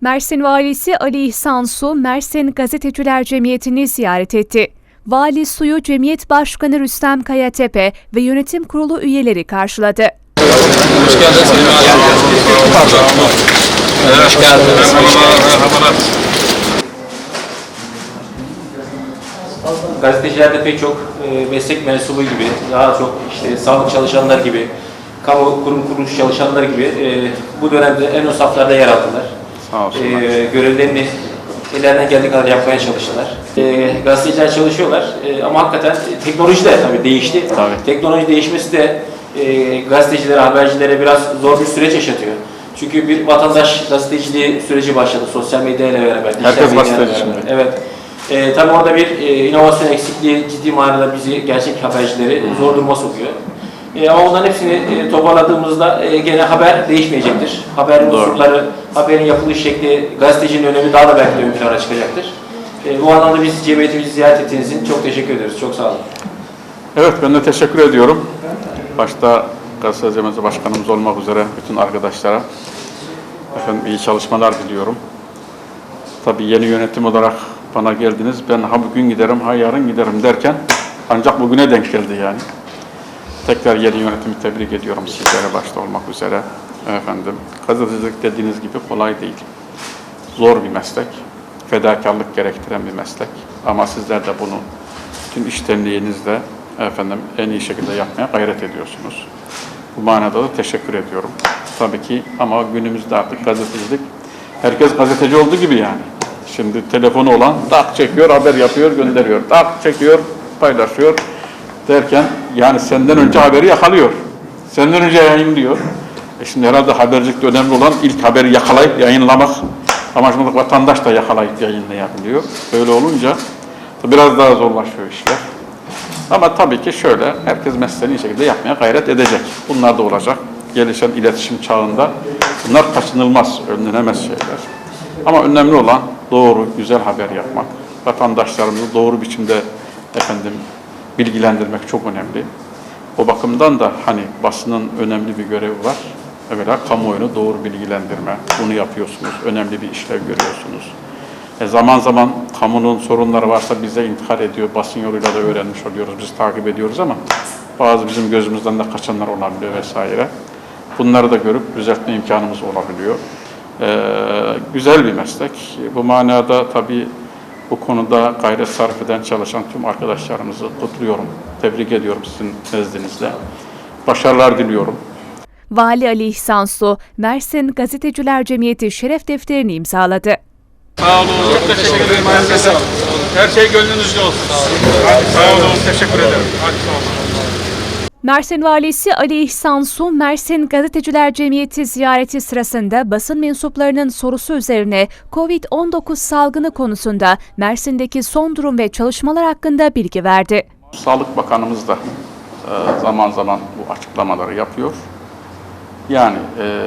Mersin Valisi Ali İhsan Su, Mersin Gazeteciler Cemiyeti'ni ziyaret etti. Vali Su'yu Cemiyet Başkanı Rüstem Kayatepe ve yönetim kurulu üyeleri karşıladı. Hoş geldiniz. Hoş geldiniz. Gazetecilerde pek çok e, meslek mensubu gibi, daha çok işte sağlık çalışanlar gibi, kamu kurum kuruluş çalışanlar gibi e, bu dönemde en ön saflarda yer aldılar. Sağ olsunlar. E, görevlerini ellerinden geldiği kadar yapmaya çalıştılar. E, gazeteciler çalışıyorlar e, ama hakikaten teknoloji de tabii değişti. Tabii. Teknoloji değişmesi de e, gazetecilere, habercilere biraz zor bir süreç yaşatıyor. Çünkü bir vatandaş gazeteciliği süreci başladı sosyal medya ile beraber. Herkes gazeteci şimdi. Evet. E, tabii orada bir e, inovasyon eksikliği ciddi manada bizi gerçek habercileri zor duruma sokuyor. E, ama onların hepsini e, toparladığımızda e, gene haber değişmeyecektir. Haberin Doğru. unsurları, haberin yapılış şekli, gazetecinin önemi daha da belki de ön plana çıkacaktır. E, bu anlamda biz cemiyetimizi ziyaret ettiğiniz için çok teşekkür ederiz. Çok sağ olun. Evet ben de teşekkür ediyorum. Başta Gazeteci Cemiyeti Başkanımız olmak üzere bütün arkadaşlara efendim iyi çalışmalar diliyorum. Tabii yeni yönetim olarak bana geldiniz. Ben ha bugün giderim, ha yarın giderim derken ancak bugüne denk geldi yani. Tekrar yeni yönetimi tebrik ediyorum sizlere başta olmak üzere. Efendim, gazetecilik dediğiniz gibi kolay değil. Zor bir meslek, fedakarlık gerektiren bir meslek. Ama sizler de bunu tüm iştenliğinizle efendim en iyi şekilde yapmaya gayret ediyorsunuz. Bu manada da teşekkür ediyorum. Tabii ki ama günümüzde artık gazetecilik herkes gazeteci oldu gibi yani. Şimdi telefonu olan tak çekiyor, haber yapıyor, gönderiyor. Tak çekiyor, paylaşıyor derken yani senden önce haberi yakalıyor. Senden önce yayınlıyor. E şimdi herhalde habercilikte önemli olan ilk haberi yakalayıp yayınlamak. Ama şimdi vatandaş da yakalayıp yayınlayabiliyor. Böyle olunca biraz daha zorlaşıyor işler. Ama tabii ki şöyle, herkes mesleğini şekilde yapmaya gayret edecek. Bunlar da olacak. Gelişen iletişim çağında bunlar kaçınılmaz, önlenemez şeyler. Ama önemli olan doğru, güzel haber yapmak. Vatandaşlarımızı doğru biçimde efendim bilgilendirmek çok önemli. O bakımdan da hani basının önemli bir görevi var. Evvela kamuoyunu doğru bilgilendirme. Bunu yapıyorsunuz. Önemli bir işlev görüyorsunuz. E zaman zaman kamunun sorunları varsa bize intihar ediyor. Basın yoluyla da öğrenmiş oluyoruz. Biz takip ediyoruz ama bazı bizim gözümüzden de kaçanlar olabiliyor vesaire. Bunları da görüp düzeltme imkanımız olabiliyor. Ee, güzel bir meslek. Bu manada tabii bu konuda gayret sarf eden, çalışan tüm arkadaşlarımızı kutluyorum. Tebrik ediyorum sizin nezdinizde. Başarılar diliyorum. Vali Ali İhsan Su, Mersin Gazeteciler Cemiyeti şeref defterini imzaladı. Sağ olun. Çok teşekkür ederim. Her şey gönlünüzce olsun. Hadi sağ olun. Teşekkür ederim. Hadi sağ olun. Mersin Valisi Ali İhsan Su, Mersin Gazeteciler Cemiyeti ziyareti sırasında basın mensuplarının sorusu üzerine COVID-19 salgını konusunda Mersin'deki son durum ve çalışmalar hakkında bilgi verdi. Sağlık Bakanımız da e, zaman zaman bu açıklamaları yapıyor. Yani e,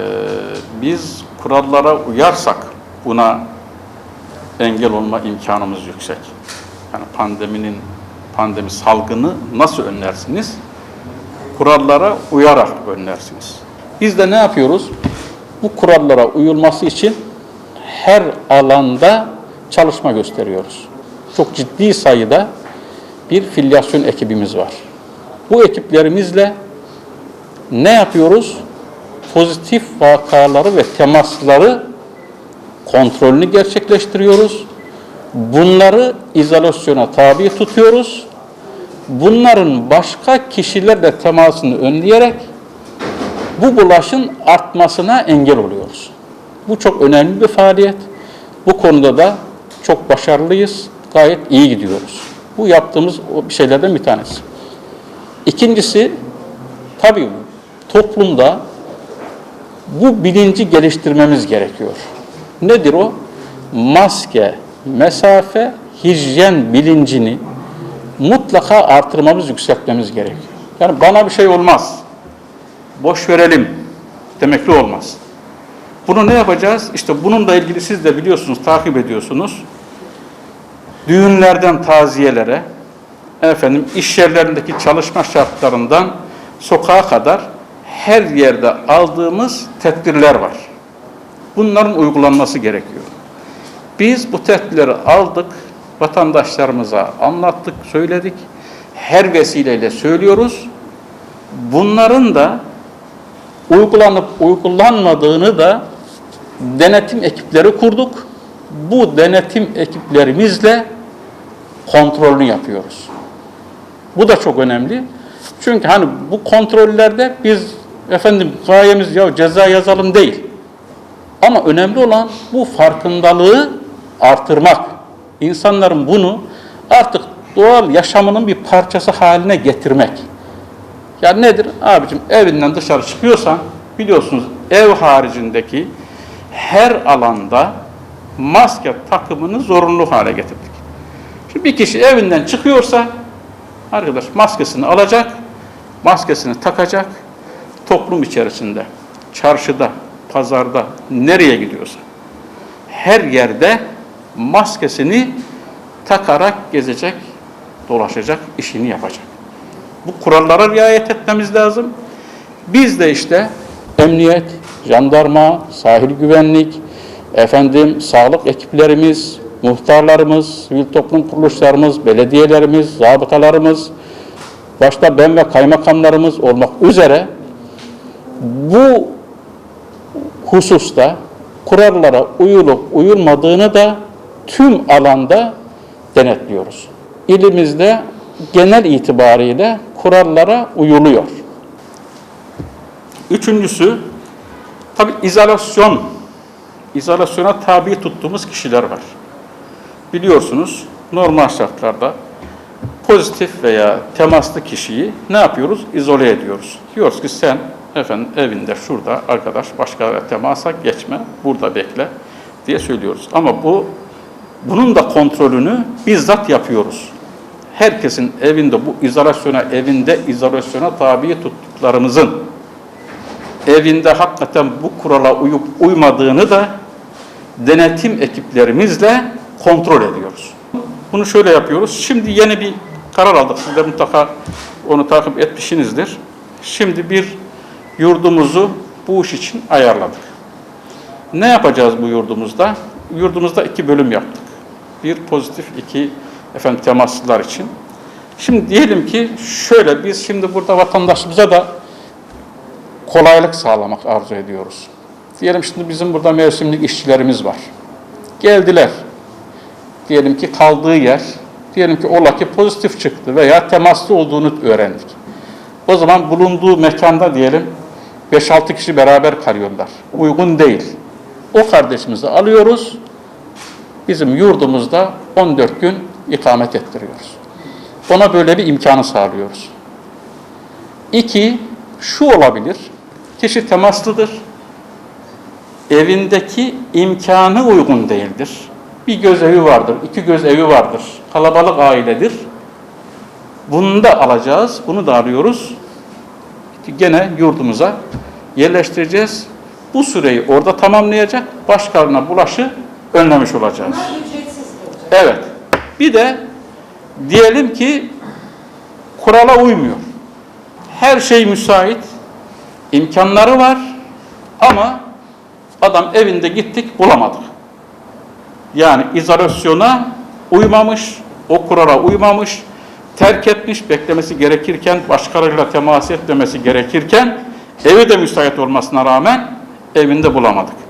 biz kurallara uyarsak buna engel olma imkanımız yüksek. Yani pandeminin pandemi salgını nasıl önlersiniz? Kurallara uyarak önlersiniz. Biz de ne yapıyoruz? Bu kurallara uyulması için her alanda çalışma gösteriyoruz. Çok ciddi sayıda bir filyasyon ekibimiz var. Bu ekiplerimizle ne yapıyoruz? Pozitif vakaları ve temasları kontrolünü gerçekleştiriyoruz. Bunları izolasyona tabi tutuyoruz. Bunların başka kişilerle temasını önleyerek bu bulaşın artmasına engel oluyoruz. Bu çok önemli bir faaliyet. Bu konuda da çok başarılıyız. Gayet iyi gidiyoruz. Bu yaptığımız şeylerden bir tanesi. İkincisi tabii toplumda bu bilinci geliştirmemiz gerekiyor. Nedir o? Maske, mesafe, hijyen bilincini mutlaka artırmamız, yükseltmemiz gerekiyor. Yani bana bir şey olmaz, boş verelim demekle olmaz. Bunu ne yapacağız? İşte bununla ilgili siz de biliyorsunuz, takip ediyorsunuz. Düğünlerden taziyelere, efendim iş yerlerindeki çalışma şartlarından sokağa kadar her yerde aldığımız tedbirler var. Bunların uygulanması gerekiyor. Biz bu tedbirleri aldık, vatandaşlarımıza anlattık, söyledik. Her vesileyle söylüyoruz. Bunların da uygulanıp uygulanmadığını da denetim ekipleri kurduk. Bu denetim ekiplerimizle kontrolünü yapıyoruz. Bu da çok önemli. Çünkü hani bu kontrollerde biz efendim gayemiz ya ceza yazalım değil. Ama önemli olan bu farkındalığı artırmak. İnsanların bunu artık doğal yaşamının bir parçası haline getirmek. Ya nedir? Abicim evinden dışarı çıkıyorsan biliyorsunuz ev haricindeki her alanda maske takımını zorunlu hale getirdik. Şimdi bir kişi evinden çıkıyorsa arkadaş maskesini alacak, maskesini takacak, toplum içerisinde, çarşıda, pazarda, nereye gidiyorsa her yerde maskesini takarak gezecek, dolaşacak, işini yapacak. Bu kurallara riayet etmemiz lazım. Biz de işte emniyet, jandarma, sahil güvenlik, efendim sağlık ekiplerimiz, muhtarlarımız, sivil toplum kuruluşlarımız, belediyelerimiz, zabıtalarımız, başta ben ve kaymakamlarımız olmak üzere bu hususta kurallara uyulup uyulmadığını da tüm alanda denetliyoruz. İlimizde genel itibariyle kurallara uyuluyor. Üçüncüsü, tabi izolasyon, izolasyona tabi tuttuğumuz kişiler var. Biliyorsunuz normal şartlarda pozitif veya temaslı kişiyi ne yapıyoruz? İzole ediyoruz. Diyoruz ki sen efendim evinde şurada arkadaş başka temasa geçme, burada bekle diye söylüyoruz. Ama bu bunun da kontrolünü bizzat yapıyoruz. Herkesin evinde bu izolasyona, evinde izolasyona tabi tuttuklarımızın evinde hakikaten bu kurala uyup uymadığını da denetim ekiplerimizle kontrol ediyoruz. Bunu şöyle yapıyoruz. Şimdi yeni bir karar aldık. Siz de mutlaka onu takip etmişsinizdir. Şimdi bir yurdumuzu bu iş için ayarladık. Ne yapacağız bu yurdumuzda? Yurdumuzda iki bölüm yaptık. Bir pozitif, iki efendim temaslılar için. Şimdi diyelim ki şöyle biz şimdi burada vatandaşımıza da kolaylık sağlamak arzu ediyoruz. Diyelim şimdi bizim burada mevsimlik işçilerimiz var. Geldiler. Diyelim ki kaldığı yer, diyelim ki ola ki pozitif çıktı veya temaslı olduğunu öğrendik. O zaman bulunduğu mekanda diyelim 5-6 kişi beraber kalıyorlar. Uygun değil. O kardeşimizi alıyoruz, bizim yurdumuzda 14 gün ikamet ettiriyoruz. Ona böyle bir imkanı sağlıyoruz. İki, şu olabilir, kişi temaslıdır, evindeki imkanı uygun değildir. Bir göz evi vardır, iki göz evi vardır, kalabalık ailedir. Bunu da alacağız, bunu da alıyoruz. Gene yurdumuza yerleştireceğiz. Bu süreyi orada tamamlayacak, başkalarına bulaşı önlemiş olacağız. Evet. Bir de diyelim ki kurala uymuyor. Her şey müsait, imkanları var ama adam evinde gittik bulamadık. Yani izolasyona uymamış, o kurala uymamış, terk etmiş, beklemesi gerekirken, başkalarıyla temas etmemesi gerekirken, evi de müsait olmasına rağmen evinde bulamadık.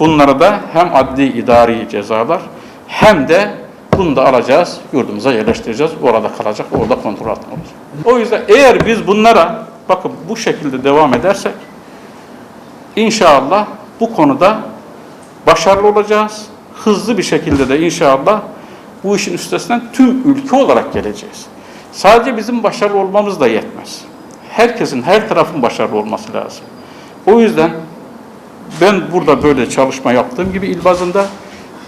Bunları da hem adli idari cezalar hem de bunu da alacağız, yurdumuza yerleştireceğiz. Orada kalacak, orada kontrol altında olacak. O yüzden eğer biz bunlara bakın bu şekilde devam edersek inşallah bu konuda başarılı olacağız. Hızlı bir şekilde de inşallah bu işin üstesinden tüm ülke olarak geleceğiz. Sadece bizim başarılı olmamız da yetmez. Herkesin, her tarafın başarılı olması lazım. O yüzden ben burada böyle çalışma yaptığım gibi il bazında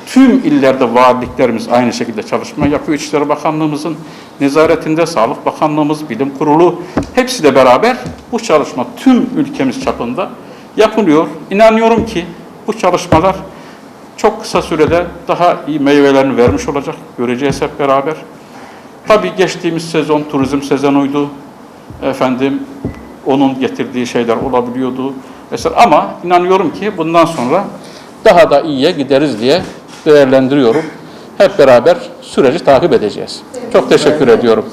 tüm illerde valiliklerimiz aynı şekilde çalışma yapıyor. İçişleri Bakanlığımızın nezaretinde Sağlık Bakanlığımız, Bilim Kurulu hepsiyle beraber bu çalışma tüm ülkemiz çapında yapılıyor. İnanıyorum ki bu çalışmalar çok kısa sürede daha iyi meyvelerini vermiş olacak. Göreceğiz hep beraber. Tabii geçtiğimiz sezon turizm sezonuydu. Efendim onun getirdiği şeyler olabiliyordu. Mesela ama inanıyorum ki bundan sonra daha da iyiye gideriz diye değerlendiriyorum. Hep beraber süreci takip edeceğiz. Çok teşekkür ediyorum.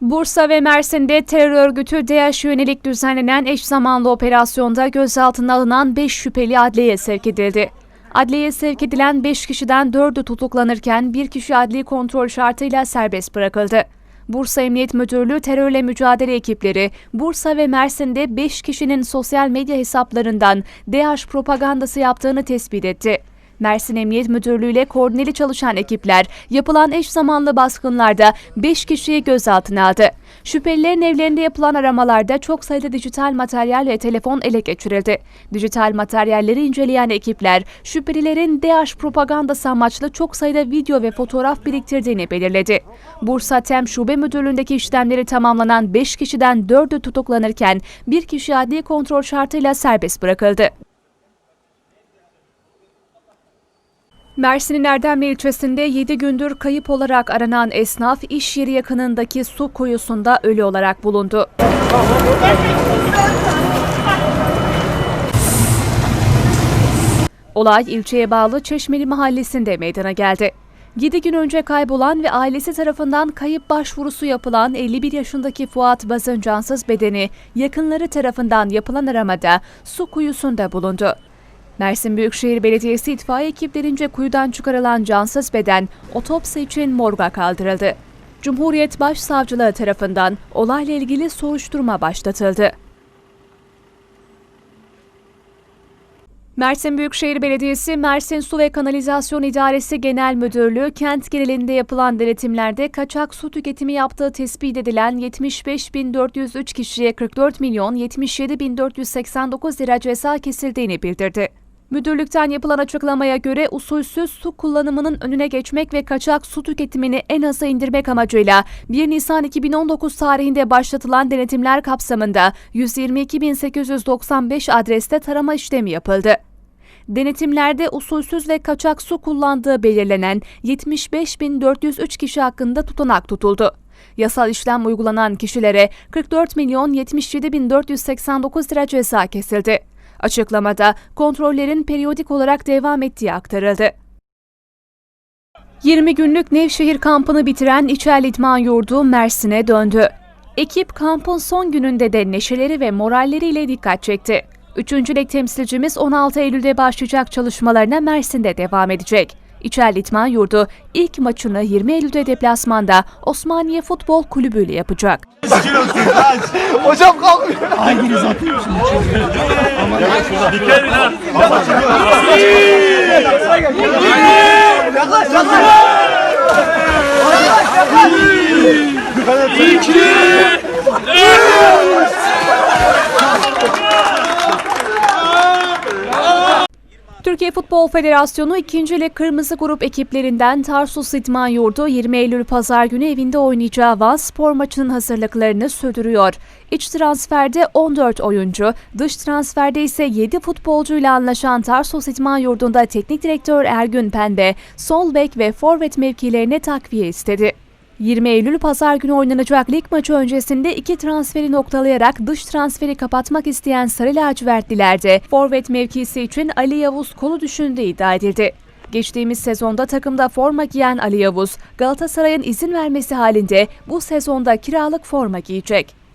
Bursa ve Mersin'de terör örgütü DAEŞ yönelik düzenlenen eş zamanlı operasyonda gözaltına alınan 5 şüpheli adliyeye sevk edildi. Adliyeye sevk edilen 5 kişiden 4'ü tutuklanırken bir kişi adli kontrol şartıyla serbest bırakıldı. Bursa Emniyet Müdürlüğü terörle mücadele ekipleri Bursa ve Mersin'de 5 kişinin sosyal medya hesaplarından DAEŞ propagandası yaptığını tespit etti. Mersin Emniyet Müdürlüğü ile koordineli çalışan ekipler yapılan eş zamanlı baskınlarda 5 kişiyi gözaltına aldı. Şüphelilerin evlerinde yapılan aramalarda çok sayıda dijital materyal ve telefon ele geçirildi. Dijital materyalleri inceleyen ekipler şüphelilerin DAEŞ propagandası amaçlı çok sayıda video ve fotoğraf biriktirdiğini belirledi. Bursa Tem Şube Müdürlüğü'ndeki işlemleri tamamlanan 5 kişiden 4'ü tutuklanırken bir kişi adli kontrol şartıyla serbest bırakıldı. Mersin'in Erdemli ilçesinde 7 gündür kayıp olarak aranan esnaf iş yeri yakınındaki su kuyusunda ölü olarak bulundu. Olay ilçeye bağlı Çeşmeli mahallesinde meydana geldi. 7 gün önce kaybolan ve ailesi tarafından kayıp başvurusu yapılan 51 yaşındaki Fuat Baz'ın cansız bedeni yakınları tarafından yapılan aramada su kuyusunda bulundu. Mersin Büyükşehir Belediyesi itfaiye ekiplerince kuyudan çıkarılan cansız beden otopsi için morga kaldırıldı. Cumhuriyet Başsavcılığı tarafından olayla ilgili soruşturma başlatıldı. Mersin Büyükşehir Belediyesi, Mersin Su ve Kanalizasyon İdaresi Genel Müdürlüğü, kent genelinde yapılan denetimlerde kaçak su tüketimi yaptığı tespit edilen 75.403 kişiye 44 milyon 77.489 lira ceza kesildiğini bildirdi. Müdürlükten yapılan açıklamaya göre usulsüz su kullanımının önüne geçmek ve kaçak su tüketimini en aza indirmek amacıyla 1 Nisan 2019 tarihinde başlatılan denetimler kapsamında 122.895 adreste tarama işlemi yapıldı. Denetimlerde usulsüz ve kaçak su kullandığı belirlenen 75.403 kişi hakkında tutanak tutuldu. Yasal işlem uygulanan kişilere 44 milyon 77.489 lira ceza kesildi. Açıklamada kontrollerin periyodik olarak devam ettiği aktarıldı. 20 günlük Nevşehir kampını bitiren İçer İdman Yurdu Mersin'e döndü. Ekip kampın son gününde de neşeleri ve moralleriyle dikkat çekti. Üçüncü lig temsilcimiz 16 Eylül'de başlayacak çalışmalarına Mersin'de devam edecek. İçer İdman Yurdu ilk maçını 20 Eylül'de deplasmanda Osmaniye Futbol Kulübü ile yapacak. Hocam kalkmıyor. Yaklaş yaklaş. Türkiye Futbol Federasyonu 2. Lig Kırmızı Grup ekiplerinden Tarsus İdman Yurdu 20 Eylül Pazar günü evinde oynayacağı Van Spor maçının hazırlıklarını sürdürüyor. İç transferde 14 oyuncu, dış transferde ise 7 futbolcuyla anlaşan Tarsus İdman Yurdu'nda teknik direktör Ergün Pembe, sol bek ve forvet mevkilerine takviye istedi. 20 Eylül pazar günü oynanacak lig maçı öncesinde iki transferi noktalayarak dış transferi kapatmak isteyen Sarı Lacivertliler de forvet mevkisi için Ali Yavuz kolu düşündüğü iddia edildi. Geçtiğimiz sezonda takımda forma giyen Ali Yavuz, Galatasaray'ın izin vermesi halinde bu sezonda kiralık forma giyecek.